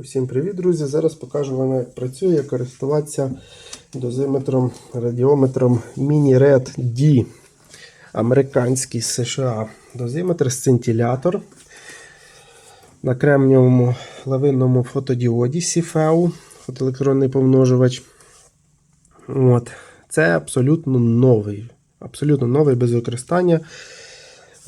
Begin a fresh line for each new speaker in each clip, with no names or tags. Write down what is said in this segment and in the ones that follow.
Усім привіт, друзі! Зараз покажу вам, як працює, як користуватися дозиметром, радіометром Mini Red D. Американський США. Дозиметр сцинтилятор на кремнієвому лавинному фотодіоді CFEU, фотоелектронний помножувач. От. Це абсолютно новий. Абсолютно новий без використання.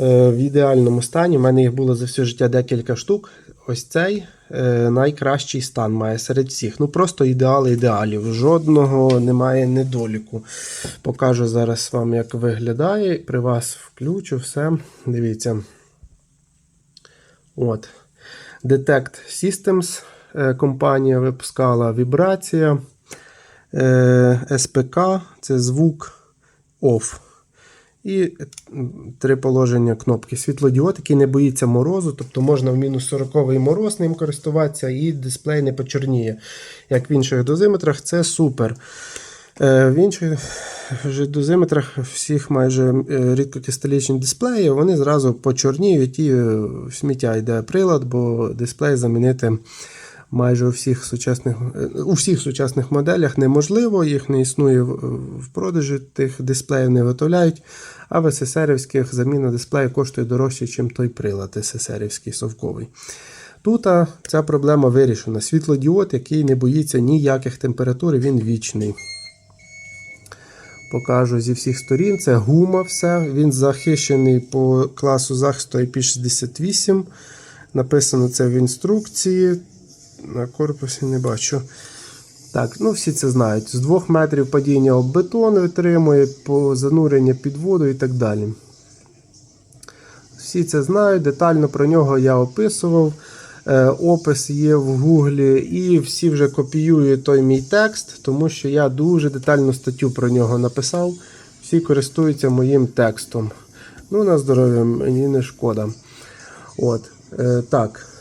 Е, В ідеальному стані. У мене їх було за все життя декілька штук. Ось цей е, найкращий стан має серед всіх. Ну просто ідеал ідеалів. Жодного немає недоліку. Покажу зараз вам, як виглядає. При вас включу все. Дивіться. От. Detect Systems е, компанія випускала вібрація. СПК це звук OFF. І три положення кнопки. Світлодіод, який не боїться морозу, тобто можна в мінус 40 мороз ним користуватися, і дисплей не почорніє. Як в інших дозиметрах, це супер. Е, В інших дозиметрах всіх майже е, рідкокристалічні дисплеї, вони зразу почорніють і е, в сміття йде прилад, бо дисплей замінити майже у всіх сучасних е, у всіх сучасних моделях неможливо, їх не існує в, продажі, тих дисплеїв не виготовляють. А в СССРівських заміна дисплею коштує дорожче, ніж той прилад СССРівський совковий. Тут ця проблема вирішена. Світлодіод, який не боїться ніяких температур, він вічний. Покажу зі всіх сторін. Це гума, все. Він захищений по класу захисту IP68. Написано це в інструкції. На корпусі не бачу. Так, ну всі це знають. З 2 метрів падіння бетон витримує, по занурення під воду і так далі. Всі це знають, детально про нього я описував. Е, опис є в гуглі, і всі вже копіюють той мій текст, тому що я дуже детальну статтю про нього написав. Всі користуються моїм текстом. Ну, на здоров'я, мені не шкода. От, е, так.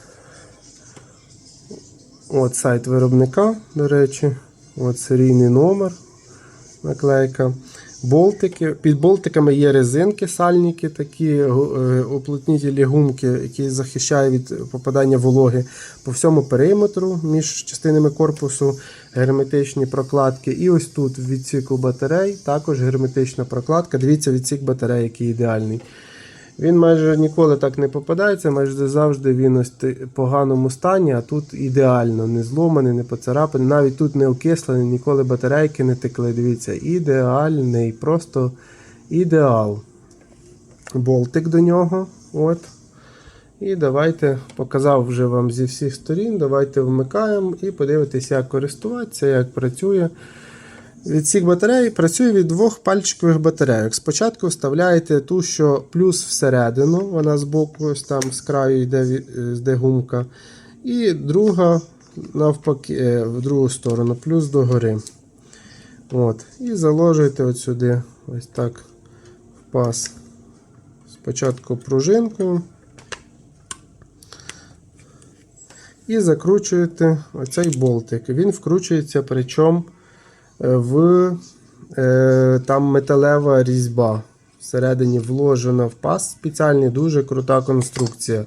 От сайт виробника, до речі. От серійний номер. Наклейка. Болтики. Під болтиками є резинки, сальники, такі гу- е, гумки, які захищають від попадання вологи по всьому периметру між частинами корпусу, герметичні прокладки. І ось тут в відсіку батарей також герметична прокладка. Дивіться, відсік батарей, який ідеальний. Він майже ніколи так не попадається, майже завжди він ось в поганому стані, а тут ідеально, не зломаний, не поцарапаний, навіть тут не окислений, ніколи батарейки не текли. Дивіться, ідеальний, просто ідеал. Болтик до нього. От. І давайте показав вже вам зі всіх сторін. Давайте вмикаємо і подивитися, як користуватися, як працює. Відсік батареї працює від двох пальчикових батарейок. Спочатку вставляєте ту, що плюс всередину, вона з боку, ось там з краю йде, йде гумка. І друга навпаки, е, в другу сторону, плюс догори. От. І заложуєте от сюди, ось так, в паз. Спочатку пружинкою. І закручуєте оцей болтик. Він вкручується, причому в е, там металева різьба. Всередині вложена в паз спеціальний, дуже крута конструкція.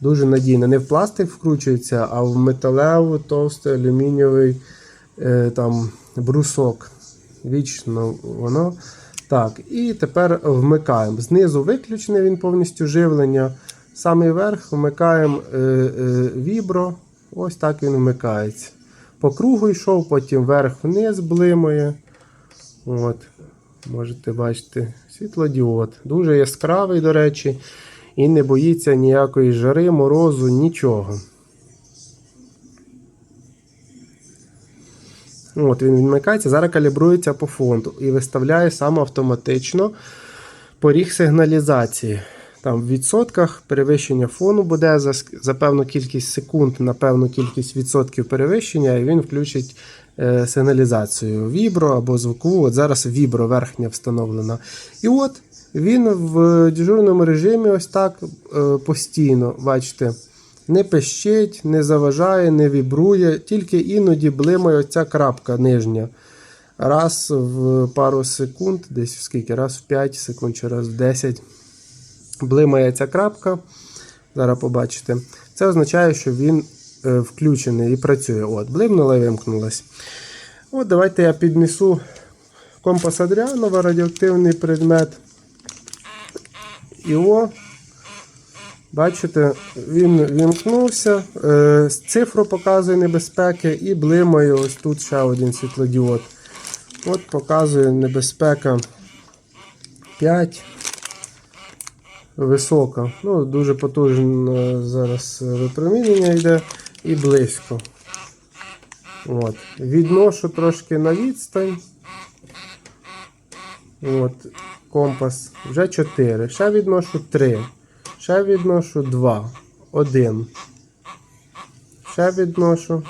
Дуже надійна. Не в пластик вкручується, а в металеву товстий алюмінієвий е, там, брусок. Вічно воно. Так, і тепер вмикаємо. Знизу виключений він повністю живлення. Самий верх вмикаємо е, вібро. Ось так він вмикається. По кругу йшов, потім вверх-вниз блимає. От. Можете бачити світлодіод. Дуже яскравий, до речі, і не боїться ніякої жари, морозу, нічого. От Він вмикається, зараз калібрується по фонду і виставляє сам автоматично поріг сигналізації. Там в відсотках перевищення фону буде за, за певну кількість секунд на певну кількість відсотків перевищення, і він включить е, сигналізацію вібро або звукову. От зараз вібро верхня встановлена. І от він в дежурному режимі ось так е, постійно, бачите, не пищить, не заважає, не вібрує, тільки іноді блимає оця крапка нижня. Раз в пару секунд, десь в скільки, раз в 5 секунд чи раз в 10 блимає ця крапка. Зараз побачите. Це означає, що він е, включений і працює. От, блимнула і вимкнулась. От, давайте я піднесу компас Адріанова, радіоактивний предмет. І о, бачите, він вімкнувся, е, цифру показує небезпеки і блимає ось тут ще один світлодіод. От показує небезпека 5. Висока. Ну, дуже потужне зараз випромінення йде і близько. От. Відношу трошки на відстань. От. Компас. Вже 4. Ще відношу 3. Ще відношу 2. 1. Ще відношу.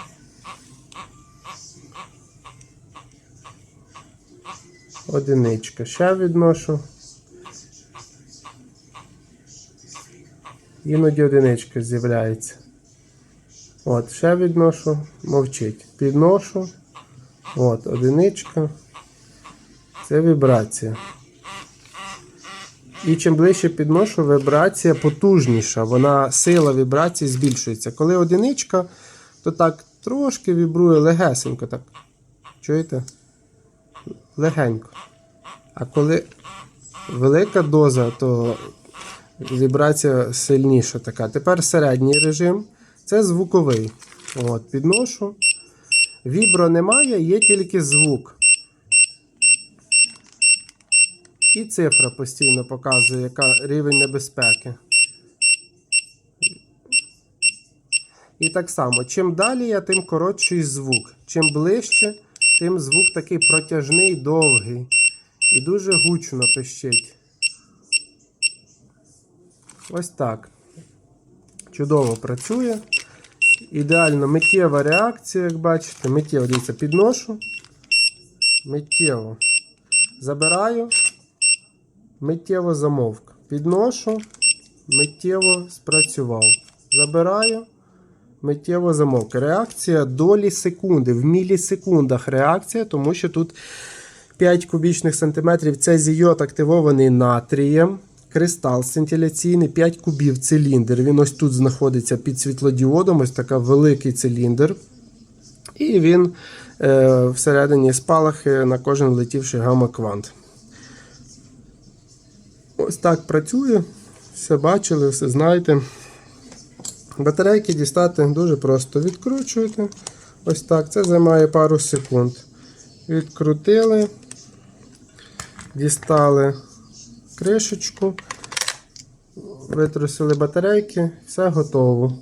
Одиничка. Ще відношу. Іноді одиничка з'являється. От, ще відношу, мовчить. Підношу. От, одиничка. Це вібрація. І чим ближче підношу, вібрація потужніша. Вона сила вібрації збільшується. Коли одиничка, то так трошки вібрує легесенько. так. Чуєте? Легенько. А коли велика доза, то вібрація сильніша така. Тепер середній режим. Це звуковий. От, підношу. Вібро немає, є тільки звук. І цифра постійно показує, яка рівень небезпеки. І так само, чим далі я, тим коротший звук. Чим ближче, тим звук такий протяжний, довгий. І дуже гучно пищить. Ось так. Чудово працює. Ідеально миттєва реакція, як бачите. Миттєво, дивіться, підношу. Миттєво. Забираю. Миттєво замовк. Підношу. Миттєво спрацював. Забираю. Миттєво замовк. Реакція долі секунди. В мілісекундах реакція, тому що тут 5 кубічних сантиметрів цезійот активований натрієм. Кристал сцинтиляційний, 5 кубів циліндр. Він ось тут знаходиться під світлодіодом, ось така великий циліндр. І він е, всередині спалахи на кожен влетівший гамма-квант. Ось так працює. Все бачили, все знаєте. Батарейки дістати дуже просто. Відкручуєте. Ось так. Це займає пару секунд. Відкрутили, дістали кришечку, витрусили батарейки, все готово.